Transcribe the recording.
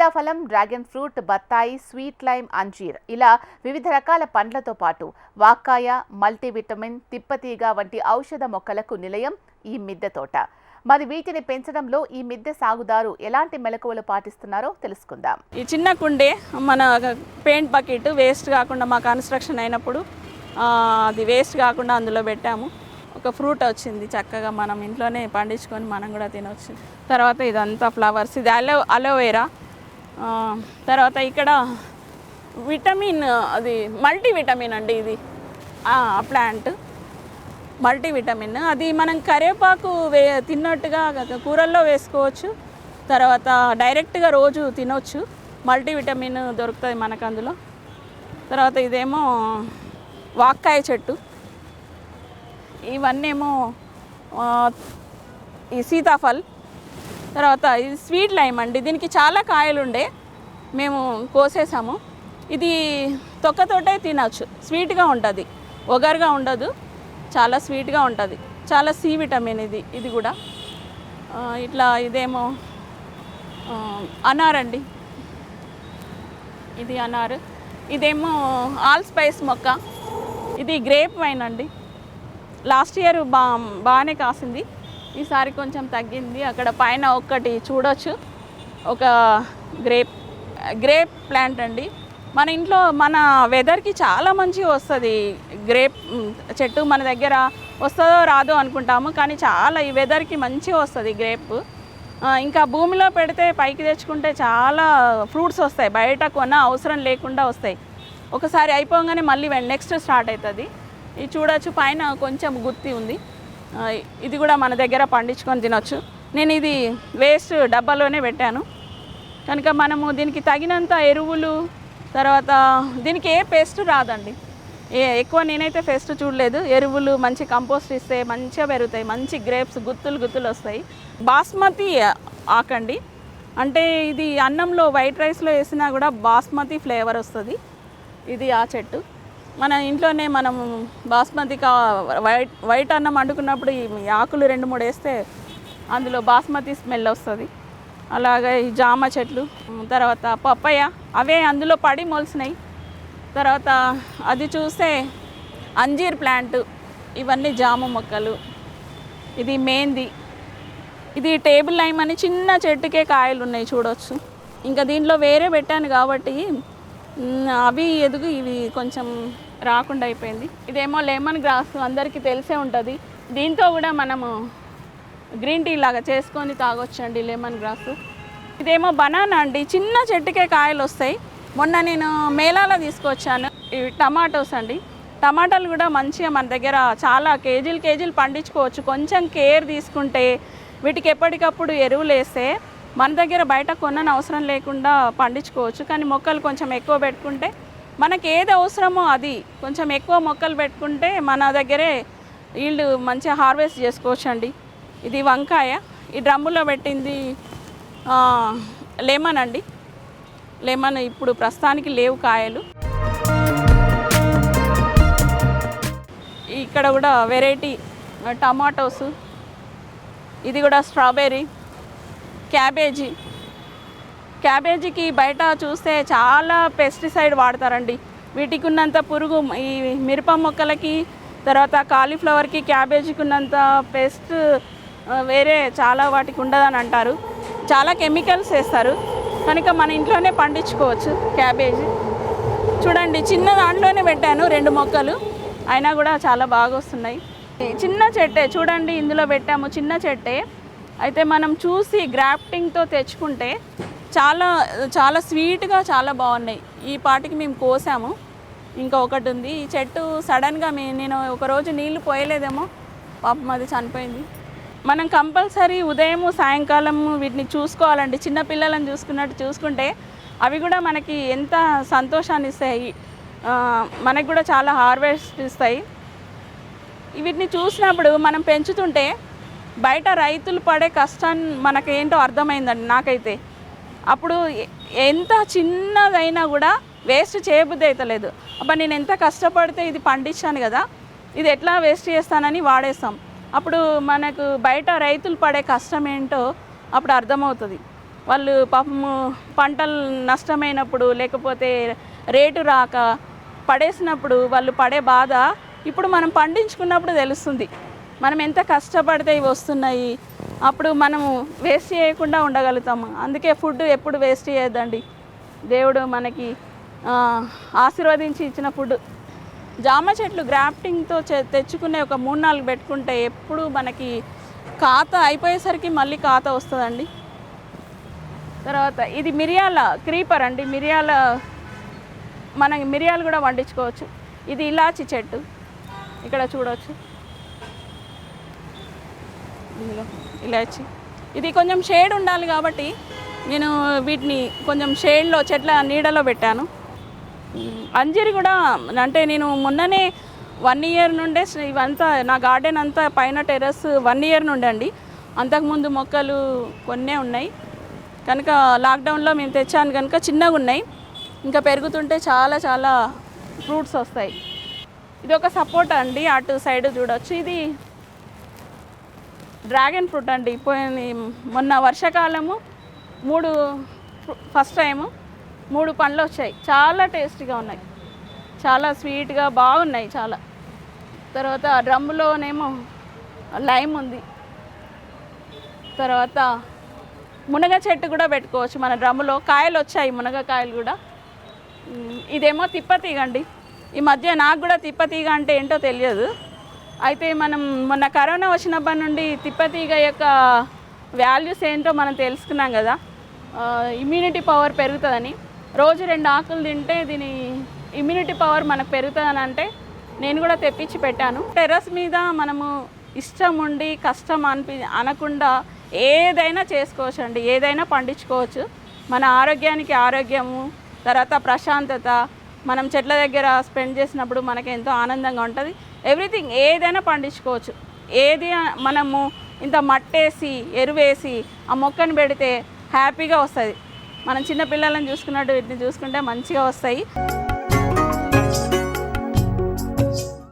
సీతాఫలం dragon fruit బత్తాయి sweet lime అంజీర్ ఇలా వివిధ రకాల పండ్లతో పాటు వాక్కాయ మల్టీవిటమిన్ తిప్పతీగ వంటి ఔషధ మొక్కలకు నిలయం ఈ మిద్దె తోట. మరి వీటిని పెంచడంలో ఈ మిద్దె సాగుదారు ఎలాంటి మెలకువలు పాటిస్తున్నారో తెలుసుకుందాం. ఈ చిన్న కుండే మన పెయింట్ బకెట్ వేస్ట్ కాకుండా మా కన్స్ట్రక్షన్ అయినప్పుడు అది వేస్ట్ కాకుండా అందులో పెట్టాము. ఒక ఫ్రూట్ వచ్చింది చక్కగా మనం ఇంట్లోనే పండించుకొని మనం కూడా తినవచ్చు తర్వాత ఇదంతా ఫ్లవర్స్ ఇది అలో అలోవేరా. తర్వాత ఇక్కడ విటమిన్ అది మల్టీ విటమిన్ అండి ఇది. ప్లాంట్. మల్టీవిటమిన్. అది మనం కరివేపాకు వే తిన్నట్టుగా కూరల్లో వేసుకోవచ్చు. తర్వాత డైరెక్ట్గా రోజు తినొచ్చు. మల్టీవిటమిన్ దొరుకుతుంది మనకు అందులో తర్వాత ఇదేమో వాక్కాయ చెట్టు. ఇవన్నీ ఏమో ఈ సీతాఫల్. తర్వాత ఇది స్వీట్ లైమ్ అండి దీనికి చాలా కాయలు ఉండే మేము కోసేసాము. ఇది తొక్కతోటే తినచ్చు స్వీట్గా ఉంటుంది ఒగరుగా ఉండదు చాలా స్వీట్గా ఉంటుంది చాలా సి విటమిన్ ఇది ఇది కూడా. ఇట్లా ఇదేమో అనారండి అనార్ అండి. ఇది అనారు ఇదేమో ఆల్ స్పైస్ మొక్క ఇది గ్రేప్ వైన్ అండి. లాస్ట్ ఇయర్ బా బాగానే కాసింది. ఈసారి కొంచెం తగ్గింది. అక్కడ పైన ఒక్కటి చూడొచ్చు. ఒక గ్రేప్ గ్రేప్ ప్లాంట్ అండి. మన ఇంట్లో మన వెదర్కి చాలా మంచిగా వస్తుంది. గ్రేప్ చెట్టు మన దగ్గర వస్తుందో రాదో అనుకుంటాము. కానీ చాలా ఈ వెదర్కి మంచిగా వస్తుంది గ్రేప్. ఇంకా భూమిలో పెడితే పైకి తెచ్చుకుంటే చాలా ఫ్రూట్స్ వస్తాయి. బయట కొన్న అవసరం లేకుండా వస్తాయి. ఒకసారి అయిపోగానే మళ్ళీ నెక్స్ట్ స్టార్ట్ అవుతుంది ఇది చూడొచ్చు. పైన కొంచెం గుత్తి ఉంది. ఇది కూడా మన దగ్గర పండించుకొని తినొచ్చు. నేను ఇది వేస్ట్ డబ్బాలోనే పెట్టాను. కనుక మనము దీనికి తగినంత ఎరువులు తర్వాత దీనికి ఏ పేస్ట్ రాదండి. ఏ ఎక్కువ నేనైతే పేస్ట్ చూడలేదు. ఎరువులు మంచి కంపోస్ట్ ఇస్తే మంచిగా పెరుగుతాయి. మంచి గ్రేప్స్ గుత్తులు గుత్తులు వస్తాయి. బాస్మతి ఆకండి. అంటే ఇది అన్నంలో వైట్ రైస్లో వేసినా కూడా బాస్మతి ఫ్లేవర్ వస్తుంది. ఇది ఆ చెట్టు. మన ఇంట్లోనే మనం బాస్మతి కా వైట్ వైట్ అన్నం వండుకున్నప్పుడు ఈ ఆకులు రెండు మూడు వేస్తే అందులో బాస్మతి స్మెల్ వస్తుంది. అలాగే ఈ జామ చెట్లు తర్వాత పప్పయ్య అవే అందులో పడి మొలిసినాయి. తర్వాత అది చూస్తే అంజీర్ ప్లాంట్ ఇవన్నీ జామ మొక్కలు ఇది మేంది. ఇది టేబుల్ లైమ్ అని చిన్న చెట్టుకే కాయలు ఉన్నాయి చూడొచ్చు. ఇంకా దీంట్లో వేరే పెట్టాను కాబట్టి అవి ఎదుగు ఇవి కొంచెం రాకుండా అయిపోయింది. ఇదేమో లెమన్ గ్రాస్ అందరికీ తెలిసే ఉంటుంది. దీంతో కూడా మనము గ్రీన్ టీ లాగా చేసుకొని తాగొచ్చండి లెమన్ గ్రాస్. ఇదేమో బనానా అండి. చిన్న చెట్టుకే కాయలు వస్తాయి. మొన్న నేను మేళాలో తీసుకొచ్చాను. ఇవి టమాటోస్ అండి. టమాటాలు కూడా మంచిగా మన దగ్గర చాలా కేజీలు కేజీలు పండించుకోవచ్చు. కొంచెం కేర్ తీసుకుంటే వీటికి ఎప్పటికప్పుడు ఎరువులు వేస్తే మన దగ్గర బయట కొనని అవసరం లేకుండా పండించుకోవచ్చు కానీ మొక్కలు కొంచెం ఎక్కువ పెట్టుకుంటే మనకి ఏది అవసరమో అది. కొంచెం ఎక్కువ మొక్కలు పెట్టుకుంటే మన దగ్గరే వీళ్ళు మంచిగా హార్వెస్ట్ చేసుకోవచ్చు అండి ఇది వంకాయ. ఈ డ్రమ్ములో పెట్టింది లెమన్ అండి. లెమన్ ఇప్పుడు ప్రస్తుతానికి లేవు కాయలు. ఇక్కడ కూడా వెరైటీ టమాటోస్. ఇది కూడా స్ట్రాబెర్రీ. క్యాబేజీ. క్యాబేజీకి బయట చూస్తే చాలా పెస్టిసైడ్ వాడతారండి. వీటికి ఉన్నంత పురుగు ఈ మిరప మొక్కలకి తర్వాత కాలీఫ్లవర్కి క్యాబేజీకి ఉన్నంత పెస్ట్ వేరే చాలా వాటికి ఉండదని అంటారు చాలా కెమికల్స్ వేస్తారు. కనుక మన ఇంట్లోనే పండించుకోవచ్చు క్యాబేజీ. చూడండి చిన్న దాంట్లోనే పెట్టాను రెండు మొక్కలు. అయినా కూడా చాలా బాగా వస్తున్నాయి చిన్న చెట్టే చూడండి ఇందులో పెట్టాము చిన్న చెట్టే. అయితే మనం చూసి గ్రాఫ్టింగ్తో తెచ్చుకుంటే చాలా చాలా స్వీట్గా చాలా బాగున్నాయి. ఈ పాటికి మేము కోసాము. ఇంకా ఒకటి ఉంది. ఈ చెట్టు సడన్గా మే నేను ఒకరోజు నీళ్ళు పోయలేదేమో. పాపం అది చనిపోయింది. మనం కంపల్సరీ ఉదయము సాయంకాలము వీటిని చూసుకోవాలండి. చిన్నపిల్లలను చూసుకున్నట్టు చూసుకుంటే అవి కూడా మనకి ఎంత సంతోషాన్ని ఇస్తాయి. మనకు కూడా చాలా హార్వెస్ట్ ఇస్తాయి. వీటిని చూసినప్పుడు మనం పెంచుతుంటే బయట రైతులు పడే కష్టాన్ని మనకేంటో అర్థమైందండి నాకైతే. అప్పుడు ఎంత చిన్నదైనా కూడా వేస్ట్ చేయబుద్ధి అవుతలేదు అబ్బా నేను ఎంత కష్టపడితే ఇది పండించాను కదా ఇది ఎట్లా వేస్ట్ చేస్తానని వాడేస్తాం. అప్పుడు మనకు బయట రైతులు పడే కష్టం ఏంటో అప్పుడు అర్థమవుతుంది. వాళ్ళు పాపము పంటలు నష్టమైనప్పుడు లేకపోతే రేటు రాక పడేసినప్పుడు వాళ్ళు పడే బాధ ఇప్పుడు మనం పండించుకున్నప్పుడు తెలుస్తుంది. మనం ఎంత కష్టపడితే ఇవి వస్తున్నాయి అప్పుడు మనము వేస్ట్ చేయకుండా ఉండగలుగుతాము. అందుకే ఫుడ్ ఎప్పుడు వేస్ట్ చేయొద్దండి. దేవుడు మనకి ఆశీర్వదించి ఇచ్చిన ఫుడ్ జామ చెట్లు గ్రాఫ్టింగ్తో తెచ్చుకునే ఒక మూడు నాలుగు పెట్టుకుంటే ఎప్పుడు మనకి ఖాతా అయిపోయేసరికి మళ్ళీ ఖాతా వస్తుందండి. తర్వాత ఇది మిరియాల క్రీపర్ అండి. మిరియాల మనం మిరియాలు కూడా వండించుకోవచ్చు. ఇది ఇలాచి చెట్టు. ఇక్కడ చూడవచ్చు ఇందులో ఇలాచి. ఇది కొంచెం షేడ్ ఉండాలి కాబట్టి నేను వీటిని కొంచెం షేడ్లో చెట్ల నీడలో పెట్టాను. అంజీరి కూడా అంటే నేను మొన్ననే వన్ ఇయర్ నుండే ఇవంతా నా గార్డెన్ అంతా పైన టెర్రస్ వన్ ఇయర్ నుండి అండి. అంతకుముందు మొక్కలు కొన్నే ఉన్నాయి. కనుక లాక్డౌన్లో మేము తెచ్చాను కనుక చిన్నగా ఉన్నాయి. ఇంకా పెరుగుతుంటే చాలా చాలా ఫ్రూట్స్ వస్తాయి. ఇది ఒక సపోర్ట్ అండి అటు సైడ్ చూడొచ్చు. ఇది డ్రాగన్ ఫ్రూట్ అండి. పోయిన మొన్న వర్షాకాలము మూడు ఫస్ట్ టైము మూడు పండ్లు వచ్చాయి. చాలా టేస్టీగా ఉన్నాయి. చాలా స్వీట్గా బాగున్నాయి చాలా. తర్వాత డ్రమ్ములోనేమో లైమ్ ఉంది. తర్వాత మునగ చెట్టు కూడా పెట్టుకోవచ్చు మన డ్రమ్ములో కాయలు వచ్చాయి మునగకాయలు కూడా. ఇదేమో తిప్పతీగ అండి. ఈ మధ్య నాకు కూడా తిప్పతీగ అంటే ఏంటో తెలియదు. అయితే మనం మొన్న కరోనా వచ్చినప్పటి నుండి తిప్పతీగ యొక్క వాల్యూస్ ఏంటో మనం తెలుసుకున్నాం కదా. ఇమ్యూనిటీ పవర్ పెరుగుతుందని. రోజు రెండు ఆకులు తింటే దీని ఇమ్యూనిటీ పవర్ మనకు పెరుగుతుందని అంటే నేను కూడా తెప్పించి పెట్టాను. టెర్రస్ మీద మనము ఇష్టం ఉండి కష్టం అనిపి అనకుండా ఏదైనా చేసుకోవచ్చు అండి ఏదైనా పండించుకోవచ్చు. మన ఆరోగ్యానికి ఆరోగ్యము తర్వాత ప్రశాంతత మనం చెట్ల దగ్గర స్పెండ్ చేసినప్పుడు మనకి ఎంతో ఆనందంగా ఉంటుంది. ఎవ్రీథింగ్ ఏదైనా పండించుకోవచ్చు. ఏది మనము ఇంత మట్టేసి ఎరువేసి ఆ మొక్కను పెడితే హ్యాపీగా వస్తుంది. మనం చిన్న పిల్లలను చూసుకున్నట్టు వీటిని చూసుకుంటే మంచిగా వస్తాయి.